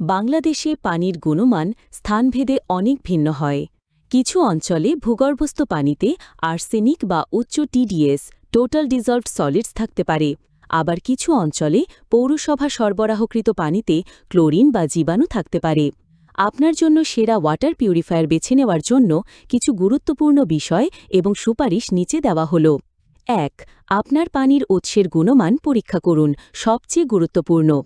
বাংলাদেশে পানির গুণমান স্থানভেদে অনেক ভিন্ন হয়। কিছু অঞ্চলে ভূগর্ভস্থ পানিতে আর্সেনিক বা উচ্চ টিডিএস, টোটাল ডিজলভড সলিডস থাকতে পারে। আবার কিছু অঞ্চলে পৌরসভা সরবরাহকৃত পানিতে ক্লোরিন বা জীবাণু থাকতে পারে। আপনার জন্য সেরা ওয়াটার পিউরিফায়ার বেছে নেওয়ার জন্য কিছু গুরুত্বপূর্ণ বিষয় এবং সুপারিশ নিচে দেওয়া হল। এক, আপনার পানির উৎসের গুণমান পরীক্ষা করুন। সবচেয়ে গুরুত্বপূর্ণ।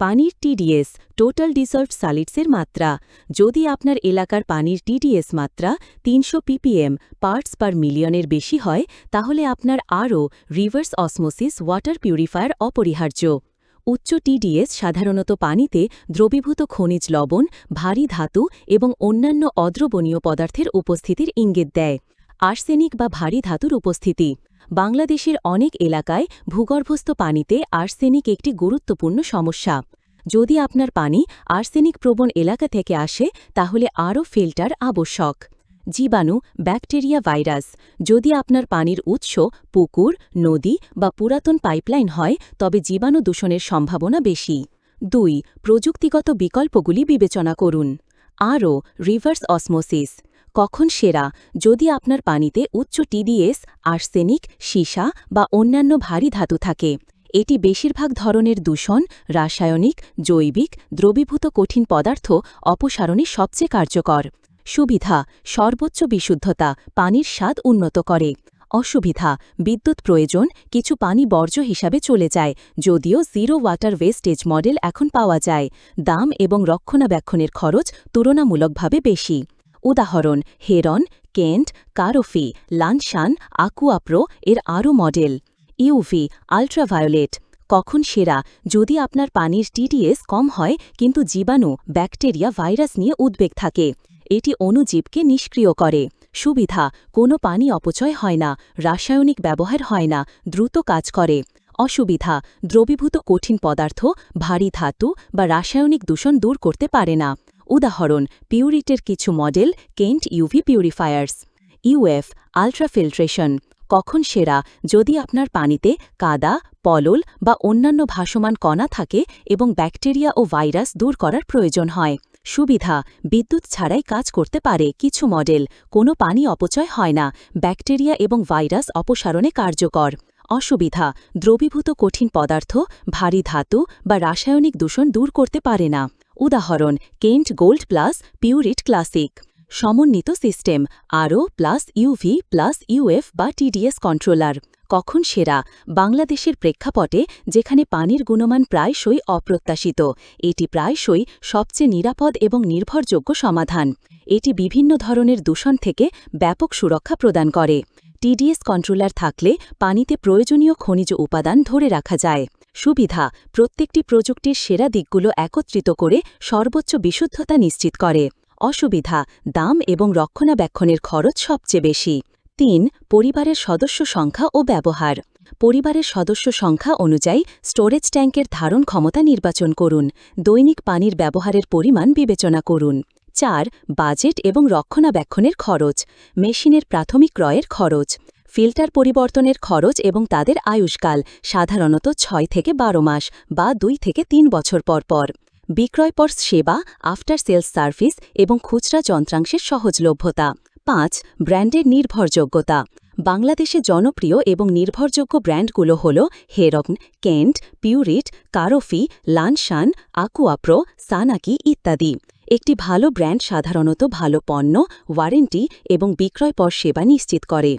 পানির টিডিএস টোটাল ডিসলভড সালিডসের মাত্রা, যদি আপনার এলাকার পানির টিডিএস মাত্রা তিনশো পিপিএম পার্টস পার মিলিয়নের বেশি হয়, তাহলে আপনার আরও রিভার্স অসমোসিস ওয়াটার পিউরিফায়ার অপরিহার্য। উচ্চ টিডিএস সাধারণত পানিতে দ্রবীভূত খনিজ লবণ, ভারী ধাতু এবং অন্যান্য অদ্রবণীয় পদার্থের উপস্থিতির ইঙ্গিত দেয়। আর্সেনিক বা ভারী ধাতুর উপস্থিতি। বাংলাদেশের অনেক এলাকায় ভূগর্ভস্থ পানিতে আর্সেনিক একটি গুরুত্বপূর্ণ সমস্যা। যদি আপনার পানি আর্সেনিক প্রবণ এলাকা থেকে আসে, তাহলে আরও ফিল্টার আবশ্যক। জীবাণু, ব্যাকটেরিয়া, ভাইরাস। যদি আপনার পানির উৎস পুকুর, নদী বা পুরাতন পাইপলাইন হয়, তবে জীবাণু দূষণের সম্ভাবনা বেশি। দুই, প্রযুক্তিগত বিকল্পগুলি বিবেচনা করুন। আরও, রিভার্স অসমোসিস। কখন সেরা, যদি আপনার পানিতে উচ্চ টিডিএস আর্সেনিক, সীসা বা অন্যান্য ভারী ধাতু থাকে। এটি বেশিরভাগ ধরনের দূষণ, রাসায়নিক, জৈবিক, দ্রবীভূত কঠিন পদার্থ অপসারণে সবচেয়ে কার্যকর। সুবিধা, সর্বোচ্চ বিশুদ্ধতা, পানির স্বাদ উন্নত করে। অসুবিধা, বিদ্যুৎ প্রয়োজন, কিছু পানি বর্জ্য হিসাবে চলে যায়, যদিও জিরো ওয়াটার ওয়েস্টেজ মডেল এখন পাওয়া যায়। দাম এবং রক্ষণাবেক্ষণের খরচ তুলনামূলকভাবে বেশি। উদাহরণ, হেরন, কেন্ট, কারোফি, লানশান, আকুয়াপ্রো, এর আরও মডেল। UV ultraviolet. কখন সেরা? যদি আপনার পানির টিডিএস কম হয়, কিন্তু জীবাণু, ব্যাকটেরিয়া, ভাইরাস নিয়ে উদ্বেগ থাকে। এটি অণুজীবকে নিষ্ক্রিয় করে। সুবিধা, কোনো পানি অপচয় হয় না, রাসায়নিক ব্যবহার হয় না, দ্রুত কাজ করে। অসুবিধা, দ্রবীভূত কঠিন পদার্থ, ভারী ধাতু বা রাসায়নিক দূষণ দূর করতে পারে না। উদাহরণ, পিউরিটের কিছু model, Kent UV purifiers. UF ultrafiltration কখন সেরা? যদি আপনার পানিতে কাদা, পলল বা অন্যান্য ভাসমান কণা থাকে এবং ব্যাকটেরিয়া ও ভাইরাস দূর করার প্রয়োজন হয়। সুবিধা, বিদ্যুৎ ছাড়াই কাজ করতে পারে। কিছু মডেল, কোনো পানি অপচয় হয় না। ব্যাকটেরিয়া এবং ভাইরাস অপসারণে কার্যকর। অসুবিধা, দ্রবীভূত কঠিন পদার্থ, ভারী ধাতু বা রাসায়নিক দূষণ দূর করতে পারে না। উদাহরণ, Kent gold plus Pureit classic. সমন্বিত সিস্টেম, আরও প্লাস ইউভি প্লাস ইউএফ বা টিডিএস কন্ট্রোলার। কখন সেরা? বাংলাদেশের প্রেক্ষাপটে, যেখানে পানির গুণমান প্রায়শই অপ্রত্যাশিত। এটি প্রায়শই সবচেয়ে নিরাপদ এবং নির্ভরযোগ্য সমাধান। এটি বিভিন্ন ধরনের দূষণ থেকে ব্যাপক সুরক্ষা প্রদান করে। টিডিএস কন্ট্রোলার থাকলে পানিতে প্রয়োজনীয় খনিজ উপাদান ধরে রাখা যায়। সুবিধা, প্রত্যেকটি প্রযুক্তির সেরা দিকগুলো একত্রিত করে সর্বোচ্চ বিশুদ্ধতা নিশ্চিত করে। অসুবিধা, দাম এবং রক্ষণাবেক্ষণের খরচ সবচেয়ে বেশি। তিন, পরিবারের সদস্য সংখ্যা ও ব্যবহার। পরিবারের সদস্য সংখ্যা অনুযায়ী স্টোরেজ ট্যাঙ্কের ধারণ ক্ষমতা নির্বাচন করুন। দৈনিক পানির ব্যবহারের পরিমাণ বিবেচনা করুন। চার, বাজেট এবং রক্ষণাবেক্ষণের খরচ। মেশিনের প্রাথমিক ক্রয়ের খরচ। ফিল্টার পরিবর্তনের খরচ এবং তাদের আয়ুষ্কাল সাধারণত ছয় থেকে বারো মাস বা দুই থেকে তিন বছর পর পর। বিক্রয়পর সেবা, আফটার সেলস সার্ভিস এবং খুচরা যন্ত্রাংশের সহজলভ্যতা। পাঁচ, ব্র্যান্ডের নির্ভরযোগ্যতা। বাংলাদেশে জনপ্রিয় এবং নির্ভরযোগ্য ব্র্যান্ডগুলো হল Heron Kent, Pureit, Karofi, Lanshan Aquapro Sanaki ইত্যাদি। একটি ভালো ব্র্যান্ড সাধারণত ভালো পণ্য, ওয়ারেন্টি এবং বিক্রয়পর সেবা নিশ্চিত করে।